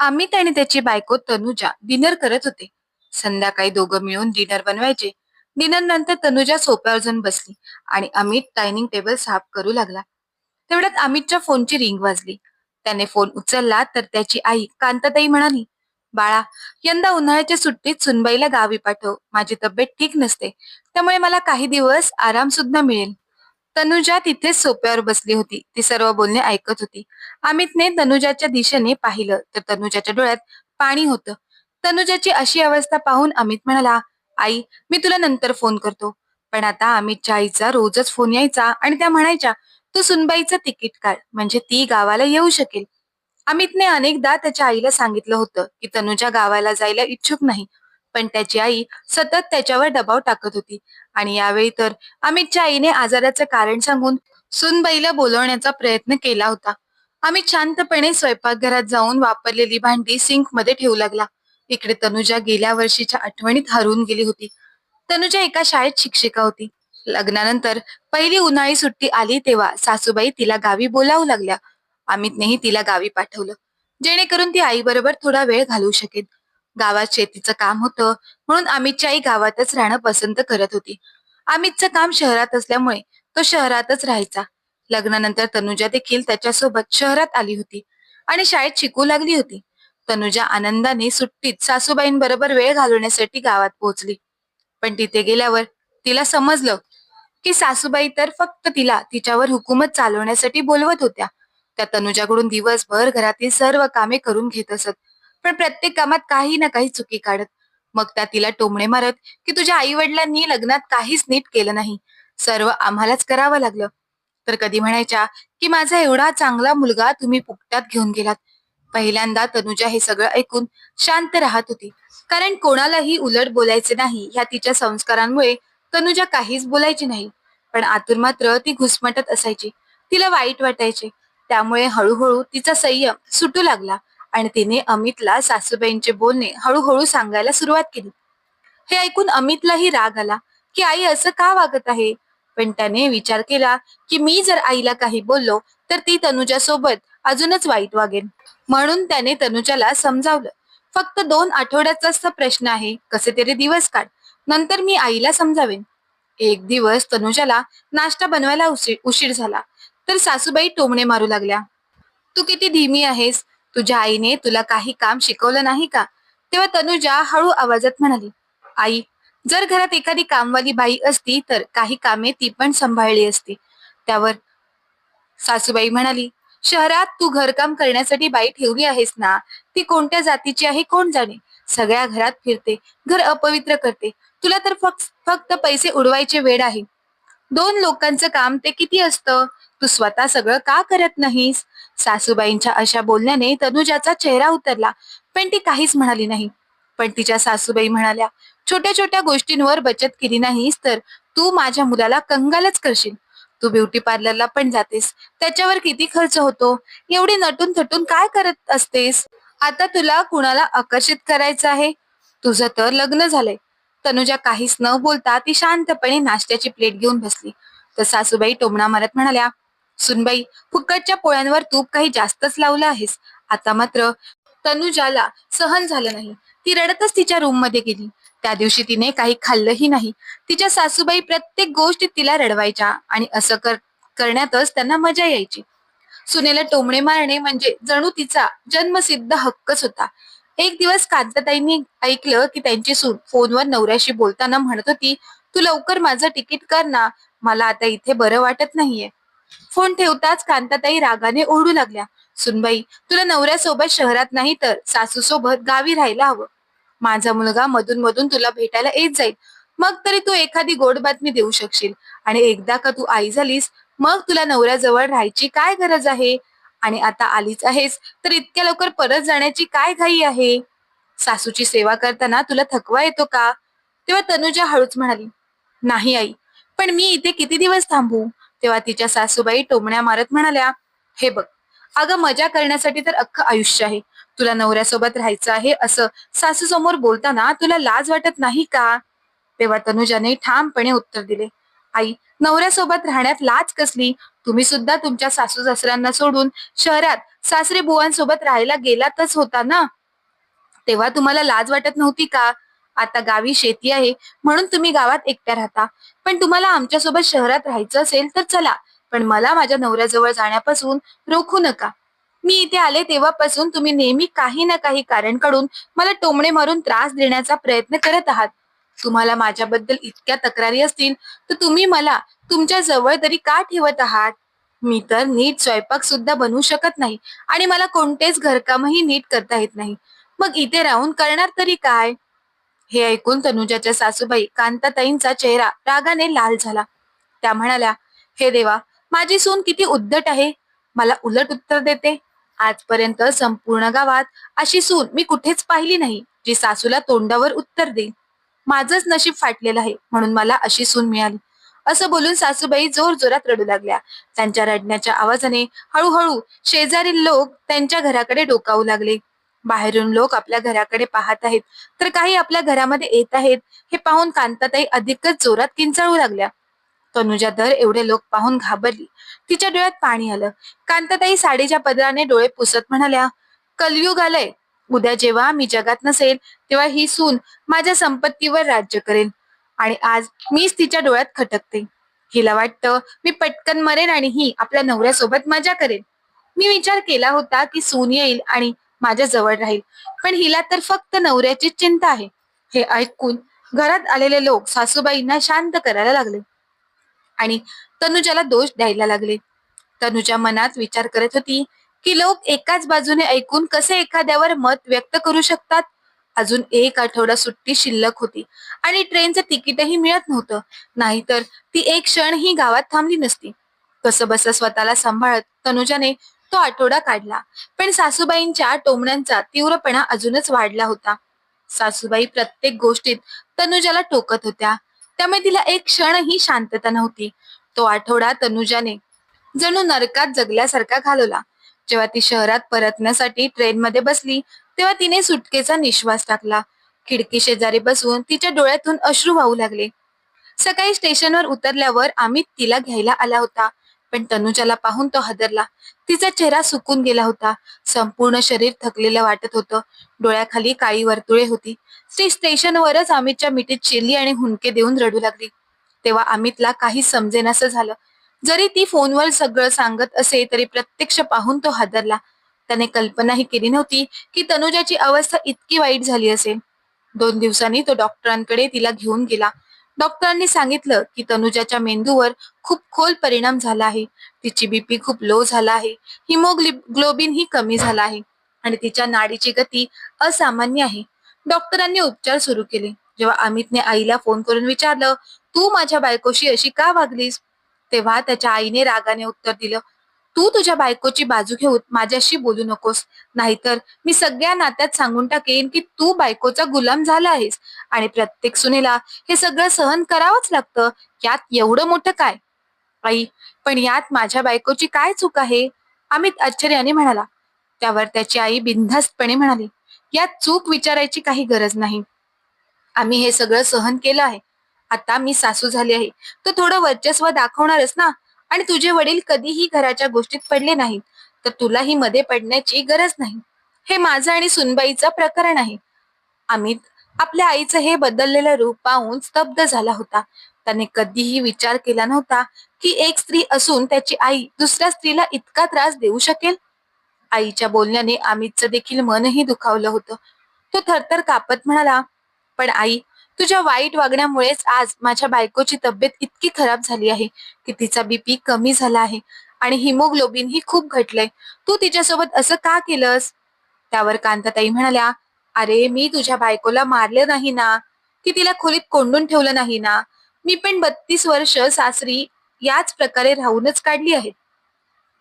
अमित आणि त्याची बायको तनुजा डिनर करत होते. संध्याकाळी दोघं मिळून डिनर बनवायचे. डिनर नंतर तनुजा सोप्यावर जाऊन बसली आणि अमित डायनिंग टेबल साफ करू लागला. तेवढ्यात अमितच्या फोनची रिंग वाजली. त्याने फोन उचलला तर त्याची आई कांताताई म्हणाली बाळा यंदा उन्हाळ्याच्या सुट्टीत सुनबाईला गावी पाठव. माझी तब्येत ठीक नसते. त्यामुळे मला काही दिवस आराम सुद्धा मिळेल. तनुजा तिथेच सोप्यावर बसली होती. ती सर्व बोलणे ऐकत होती. अमितने तनुजाच्या दिशेने पाहिलं तर तनुजाच्या डोळ्यात पाणी होतं. तनुजाची अशी अवस्था पाहून अमित म्हणाला आई मी तुला नंतर फोन करतो. पण आता अमितच्या आईचा रोजच फोन यायचा आणि त्या म्हणायच्या तू सुनबाईचं तिकीट काढ म्हणजे ती गावाला येऊ शकेल. अमितने अनेकदा त्याच्या आईला सांगितलं होतं की तनुजा गावाला जायला इच्छुक नाही पण त्याची आई सतत त्याच्यावर दबाव टाकत होती. आणि यावेळी तर अमितच्या आईने आजाराचं कारण सांगून सुनबाईला बोलवण्याचा प्रयत्न केला होता. अमित शांतपणे स्वयंपाकघरात जाऊन वापरलेली भांडी सिंकमध्ये ठेवू लागला. इकडे तनुजा गेल्या वर्षीच्या आठवणीत हरवून गेली होती. तनुजा एका शाळेत शिक्षिका होती. लग्नानंतर पहिली उन्हाळी सुट्टी आली तेव्हा सासूबाई तिला गावी बोलावू लागल्या. अमितनेही तिला गावी पाठवलं. जेणेकरून ती आई बरोबर थोडा वेळ घालवू शकेल. गावात शेतीचं काम होतं म्हणून अमितची आई गावातच राहणं पसंत करत होती. अमितचं काम शहरात असल्यामुळे तो शहरातच राहायचा. लग्नानंतर तनुजा देखील त्याच्यासोबत शहरात आली होती आणि शाळेत शिकू लागली होती. तनुजा आनंदाने सुट्टीत सासूबाईंबरोबर वेळ घालवण्यासाठी गावात पोहोचली. पण तिथे गेल्यावर तिला समजलं की सासूबाई तर फक्त तिला तिच्यावर हुकूमत चालवण्यासाठी बोलवत होत्या. त्या तनुजाकडून दिवसभर घरातील सर्व कामे करून घेत असत. पण प्रत्येक कामात काही ना काही चुकी काढत. मग त्या तिला टोमणे मारत की तुझ्या आई वडिलांनी लग्नात काहीच नीट केलं नाही. सर्व आम्हालाच करावं लागलं. तर कधी म्हणायच्या की माझा एवढा चांगला मुलगा तुम्ही पुकट्यात घेऊन गेलात. पहिल्यांदा तनुजा हे सगळं ऐकून शांत राहत होती. कारण कोणालाही उलट बोलायचे नाही ह्या तिच्या संस्कारांमुळे तनुजा काहीच बोलायची नाही. पण आतून मात्र ती घुसमटत असायची. तिला वाईट वाटायचे. त्यामुळे हळूहळू तिचा संयम सुटू लागला. आणि तिने अमितला सासूबाईंचे बोलणे हळूहळू सांगायला सुरुवात केली. हे ऐकून अमितलाही राग आला की आई असं का वागत आहे? पण त्याने विचार केला की मी जर आईला काही बोललो तर ती तनुजा सोबत अजूनच वाईट वागेल म्हणून त्याने तनुजाला समजावलं फक्त दोन आठवड्याचाच तर प्रश्न आहे कसे तरी दिवस काढ नंतर मी आईला समजावेन. एक दिवस तनुजाला नाश्ता बनवायला उशीर उशीर झाला तर सासूबाई टोमणे मारू लागल्या. तू किती धीमी आहेस तुझ्या आईने तुला काही काम शिकवलं नाही का? तेव्हा तनुजा हळू आवाजात म्हणाली आई जर घरात एखादी कामवाली बाई असती तर काही कामे ती पण सांभाळली असती. त्यावर सासूबाई म्हणाली शहरात तू घरकाम करण्यासाठी बाई ठेवली आहेस ना? ती कोणत्या जातीची आहे कोण जाणे? सगळ्या घरात फिरते घर अपवित्र करते. तुला तर फक्त फक्त पैसे उडवायचे वेळ आहे. दोन लोकांचं काम ते किती असतं? तू स्वतः सगळं का करत नाहीस? सासूबाईंच्या अशा बोलण्याने तनुजाचा चेहरा उतरला. पण ती काहीच म्हणाली नाही. पण तिच्या सासूबाई म्हणाल्या छोट्या छोट्या गोष्टींवर बचत केली नाहीस तर तू माझ्या मुलाला कंगालच करशील. तू ब्युटी पार्लरला पण जातेस. त्याच्यावर किती खर्च होतो? एवढी नटून थटून काय करत असतेस? आता तुला कुणाला आकर्षित करायचं आहे? तुझं तर लग्न झालंय. तनुजा काहीच न बोलता ती शांतपणे नाश्त्याची प्लेट घेऊन बसली. तर सासूबाई टोमणा मारत म्हणाल्या सुनबाई फुकटच्या पोळ्यांवर तूप काही जास्तच लावलं आहेस. आता मात्र तनुजाला सहन झालं नाही. ती रडतच तिच्या रूममध्ये गेली. त्या दिवशी तिने काही खाल्लंही नाही. तिच्या सासूबाई प्रत्येक गोष्टीत तिला रडवायच्या आणि असं कर करण्यातच त्यांना मजा यायची. सुनेला टोमणे मारणे म्हणजे जणू तिचा जन्मसिद्ध हक्कच होता. एक दिवस कांताताईंनी ऐकलं की त्यांची सून फोनवर नवऱ्याशी बोलताना म्हणत होती तू लवकर माझं तिकीट कर ना मला आता इथे बरं वाटत नाहीये. फोन ठेवताच कांताताई रागाने ओरडू लागल्या सुनबाई तुला नवऱ्यासोबत शहरात नाही तर सासू सोबत गावी राहायला हवं. माझा मुलगा मधून मधून तुला भेटायला येत जाईल. मग तरी तू एखादी गोड बातमी देऊ शकशील. आणि एकदा का तू आई झालीस मग तुला नवऱ्याजवळ राहायची काय गरज आहे? आणि आता आलीच आहेस तर इतक्या लवकर परत जाण्याची काय घाई आहे? सासूची सेवा करताना तुला थकवा येतो का? तेव्हा तनुजा हळूच म्हणाली नाही आई पण मी इथे किती दिवस थांबू? तेव्हा तिच्या सासूबाई टोमण्या मारत म्हणाल्या हे बघ अगं मजा करण्यासाठी तर अख्खं आयुष्य आहे. तुला नवऱ्यासोबत राहायचं आहे असं सासू समोर बोलताना तुला लाज वाटत नाही का? तेव्हा तनुजाने ठामपणे उत्तर दिले आई नवऱ्यासोबत राहण्यात लाज कसली? तुम्ही सुद्धा तुमच्या सासू सासऱ्यांना सोडून शहरात सासरे बुवांसोबत राहायला गेलातच होता ना? तेव्हा तुम्हाला लाज वाटत नव्हती का? आता गावी शेती आहे म्हणून तुम्ही गावात एकट्या राहता. पण तुम्हाला आमच्यासोबत शहरात राहायचं असेल तर चला पण मला माझ्या नवऱ्याजवळ जाण्यापासून रोखू नका. मी इथे आले तेव्हापासून तुम्ही नेहमी काही ना काही कारण काढून मला टोमणे मारून त्रास देण्याचा प्रयत्न करत आहात. तुम्हाला माझ्याबद्दल इतक्या तक्रारी असतील तर तुम्ही मला तुमच्या जवळ तरी का ठेवत आहात? मी तर नीट स्वयंपाक सुद्धा बनवू शकत नाही आणि मला कोणतेच घरकामही नीट करता येत नाही. मग इथे राहून करणार तरी काय? हे ऐकून तनुजाच्या सासूबाई कांताताईंचा चेहरा रागाने लाल झाला. त्या म्हणाल्या हे देवा माझी सून किती उद्धट आहे. मला उलट उत्तर देते. आजपर्यंत संपूर्ण गावात अशी सून मी कुठेच पाहिली नाही जी सासूला तोंडावर उत्तर देईल. माझंच नशीब फाटलेलं आहे म्हणून मला अशी सून मिळाली. असं बोलून सासूबाई जोर जोरात रडू लागल्या. त्यांच्या रडण्याच्या आवाजाने हळूहळू शेजारील लोक त्यांच्या घराकडे डोकावू लागले. बाहेरून लोक आपल्या घराकडे पाहत आहेत. तर काही आपल्या घरामध्ये येत आहेत. हे पाहून कांताताई अधिकच जोरात किंचाळू लागल्या. तनुजा दर एवढे लोक पाहून घाबरली. तिच्या डोळ्यात पाणी आलं. कांताताई साडीच्या पदराने डोळे पुसत म्हणाल्या कलयुग आलंय उद्या जेव्हा मी जगात नसेल तेव्हा ही सून माझ्या संपत्तीवर राज्य करेल. आणि आज मीच तिच्या डोळ्यात खटकते. हिला वाटतं मी पटकन मरेन आणि ही आपल्या नवऱ्यासोबत मजा करेल. मी विचार केला होता की सून येईल आणि माझ्या जवळ राहील. पण हिला तर फक्त नवऱ्याची चिंता आहे. हे ऐकून घरात आलेले लोक सासूबाईंना शांत करायला लागले. आणि तनुजाला दोष द्यायला लागले. तनुजा मनात विचार करत होती की लोक एकाच बाजूने ऐकून कसे एखाद्यावर मत व्यक्त करू शकतात? अजून एक आठवडा सुट्टी शिल्लक होती आणि ट्रेनचं तिकीटही मिळत नव्हतं. नाहीतर ती एक क्षण ही गावात थांबली नसती. कसं बस स्वतःला सांभाळत तनुजाने तो आठवडा काढला. पण सासूबाईंच्या टोमण्यांचा तीव्रपणा अजूनच वाढला होता. सासूबाई प्रत्येक गोष्टीत तनुजाला टोकत होत्या. त्यामुळे तिला एक क्षणही शांतता नव्हती. तो आठवडा तनुजाने जणू नरकात जगल्यासारखा घालवला. जेव्हा ती शहरात परतण्यासाठी ट्रेनमध्ये बसली तेव्हा तिने सुटकेचा निश्वास टाकला. खिडकी शेजारी बसून तिच्या डोळ्यातून अश्रू वाहू लागले. सकाळी स्टेशनवर उतरल्यावर अमित तिला घ्यायला आला होता पण तनुजाला पाहून तो हदरला. तिचा चेहरा सुकून गेला होता. संपूर्ण शरीर थकलेलं वाटत होतं. डोळ्याखाली काळी वर्तुळे होती. ती स्टेशनवरच अमितच्या मिठीत चिरली आणि हुंके देऊन रडू लागली. तेव्हा अमितला काही समजेनासं झालं. जरी ती फोनवर सगळं सांगत असे तरी प्रत्यक्ष पाहून तो हादरला. त्याने कल्पनाही केली नव्हती की तनुजाची अवस्था इतकी वाईट झाली असेल. दोन दिवसांनी तो डॉक्टरांकडे तिला घेऊन गेला. डॉक्टरांनी सांगितलं की तनुजाच्या मेंदूवर खूप खोल परिणाम झाला आहे. तिची बीपी खूप लो झाला आहे. हिमोग्लोबिन ही कमी झाला आहे आणि तिच्या नाडीची गती असामान्य आहे. डॉक्टरांनी उपचार सुरू केले. जेव्हा अमितने आईला फोन करून विचारलं तू माझ्या बायकोशी अशी का वागलीस? तेव्हा त्याच्या आईने रागाने उत्तर दिलं तू तुझ्या बायकोची बाजू घेऊन माझ्याशी बोलू नकोस. नाहीतर मी सगळ्या नात्यात सांगून टाकेन की तू बायकोचा गुलाम झाला आहेस आणि प्रत्येक सुनेला हे सगळं सहन करावंच लागतं. यात एवढं मोठं काय? आई पण यात माझ्या बायकोची काय चूक आहे? अमित आश्चर्याने म्हणाला. त्यावर त्याची आई बिनधास्तपणे म्हणाली यात चूक विचारायची काही गरज नाही. आम्ही हे सगळं सहन केलं आहे. आता मी सासू झाली आहे. तर थोडं वर्चस्व दाखवणारच ना. आणि तुझे वडील कधीही घराच्या गोष्टीत पडले नाहीत. तर तुलाही मध्ये पडण्याची गरज नाही. हे माझं आणि सुनबाईचं प्रकरण आहे. अमित आपल्या आईचं हे बदललेलं रूप पाहून स्तब्ध झाला होता. त्याने कधीही विचार केला नव्हता की एक स्त्री असून त्याची आई दुसऱ्या स्त्रीला इतका त्रास देऊ शकेल? आईच्या बोलण्याने अमितचं देखील मनही दुखावलं होतं. तो थरथर कापत म्हणाला पण आई तुझ्या वाईट वागण्यामुळेच आज माझ्या बायकोची तब्येत इतकी खराब झाली आहे की तिचा बीपी कमी झाला आहे आणि हिमोग्लोबिन ही खूप घटलंय. तू तिच्यासोबत असं का केलंस? त्यावर कांताताई म्हणाल्या अरे मी तुझ्या बायकोला मारलं नाही ना? की तिला खोलीत कोंडून ठेवलं नाही ना? मी पण बत्तीस वर्ष सासरी याच प्रकारे राहूनच काढली आहेत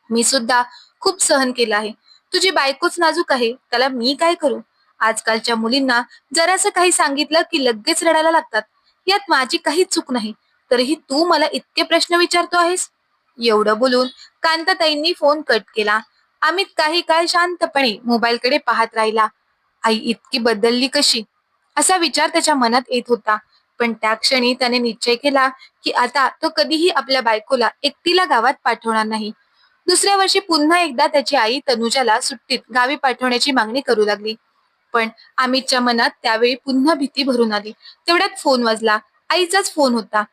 मी सुद्धा खूप सहन केलं आहे. तुझी बायकोच नाजूक आहे. त्याला मी काय करू? आजकालच्या मुलींना जरासं काही सांगितलं की लगेच रडायला लागतात. यात माझी काही चूक नाही. तरीही तू मला इतके प्रश्न विचारतो आहेस? एवढं बोलून कांताताईंनी फोन कट केला. अमित काही काळ शांतपणे मोबाईलकडे पाहत राहिला. आई इतकी बदलली कशी? असा विचार त्याच्या मनात येत होता. पण त्या क्षणी त्याने निश्चय केला की आता तो कधीही आपल्या बायकोला एकटीला गावात पाठवणार नाही. दुसऱ्या वर्षी पुन्हा एकदा त्याची आई तनुजाला सुट्टीत गावी पाठवण्याची मागणी करू लागली. पण अमितच्या मनात त्यावेळी पुन्हा भीती भरून आली. तेवढ्यात फोन वाजला. आईचाच फोन होता.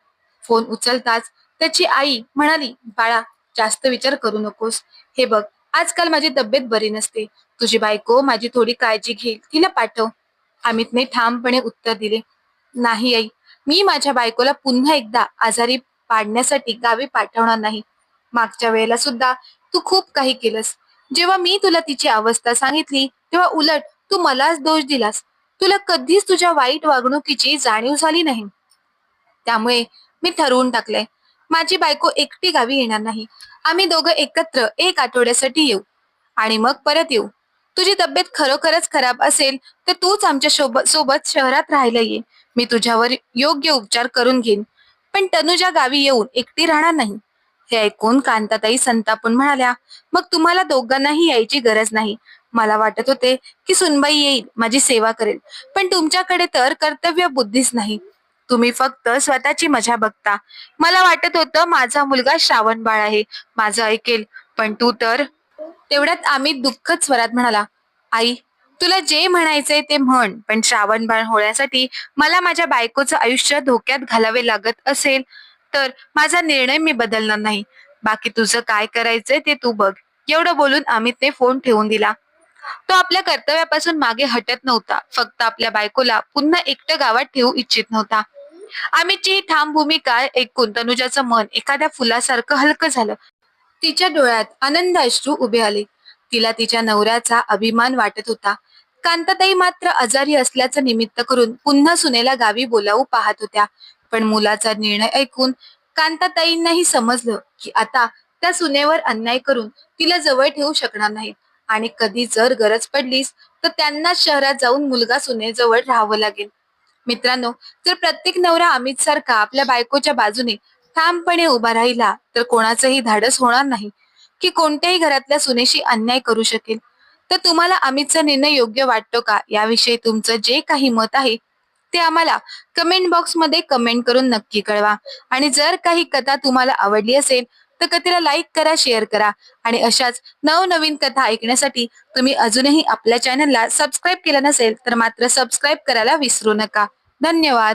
फोन उचलताच त्याची आई म्हणाली बाळा जास्त विचार करू नकोस. हे बघ आजकाल माझी तब्येत बरी नसते. तुझी बायको माझी थोडी काळजी घेईल. तिला पाठव. अमितने ठामपणे उत्तर दिले नाही आई मी माझ्या बायकोला पुन्हा एकदा आजारी पाडण्यासाठी गावी पाठवणार नाही. मागच्या वेळेला सुद्धा तू खूप काही केलंस. जेव्हा मी तुला तिची अवस्था सांगितली तेव्हा उलट तू मलाच दोष दिलास. तुला कधीच तुझ्या वाईट वागणुकीची जाणीव झाली नाही. त्यामुळे मी ठरवून टाकले माझी बायको एकटी गावी येणार नाही. आम्ही दोघं एकत्र एक आठवड्यासाठी येऊ आणि मग परत येऊ. तुझी तब्येत खरोखरच खराब असेल तर तूच आमच्यासोबत सोबत शहरात राहायला ये. मी तुझ्यावर योग्य उपचार करून घेईन. पण तनुजा गावी येऊन एकटी राहणार नाही. हे ऐकून कांताताई संतापून म्हणाल्या मग तुम्हाला दोघांनाही यायची गरज नाही. मला वाटत होते की सुनबाई येईल माझी सेवा करेल. पण तुमच्याकडे तर कर्तव्य बुद्धीच नाही. तुम्ही फक्त स्वतःची मजा बघता. मला वाटत होतं माझा मुलगा श्रावण बाळ आहे माझं ऐकेल. पण तू तर तेवढ्यात आम्ही दुःखद स्वरात म्हणाला आई तुला जे म्हणायचंय ते म्हण पण श्रावण बाळ होण्यासाठी मला माझ्या बायकोचं आयुष्य धोक्यात घालावे लागत असेल तर माझा निर्णय मी बदलणार नाही. बाकी तुझं काय करायचंय ते तू बघ. एवढं बोलून अमितने फोन ठेवून दिला. तो आपल्या कर्तव्यापासून मागे हटत नव्हता. फक्त आपल्या बायकोला पुन्हा एकटं गावात ठेवू इच्छित नव्हता. अमितची ही ठाम भूमिका ऐकून तनुजाचं मन एखाद्या फुलासारखं हलकं झालं. तिच्या डोळ्यात आनंद अश्रू उभे आले. तिला तिच्या नवऱ्याचा अभिमान वाटत होता. कांताताई मात्र आजारी असल्याचं निमित्त करून पुन्हा सुनेला गावी बोलावू पाहत होत्या. पण मुलाचा निर्णय ऐकून कांताताईंनाही समजलं की आता त्या सुनेवर अन्याय करून तिला जवळ ठेवू शकणार नाहीत. आणि कधी जर गरज पडलीस तर त्यांना शहरात जाऊन मुलगा सुनेजवळ राहावं लागेल. मित्रांनो जर प्रत्येक नवरा अमित सारखा आपल्या बायकोच्या बाजूने ठामपणे उभा राहिला तर कोणाचंही धाडस होणार नाही की कोणत्याही घरातल्या सुनेशी अन्याय करू शकेल. तर तुम्हाला अमितचा निर्णय योग्य वाटतो का? याविषयी तुमचं जे काही मत आहे ते आम्हाला कमेंट बॉक्समध्ये कमेंट करून नक्की कळवा. आणि जर काही कथा तुम्हाला आवडली असेल तर कथेला लाईक करा शेअर करा. आणि अशाच नवनवीन कथा ऐकण्यासाठी तुम्ही अजूनही आपल्या चॅनलला सबस्क्राईब केलं नसेल तर मात्र सबस्क्राईब करायला विसरू नका. धन्यवाद.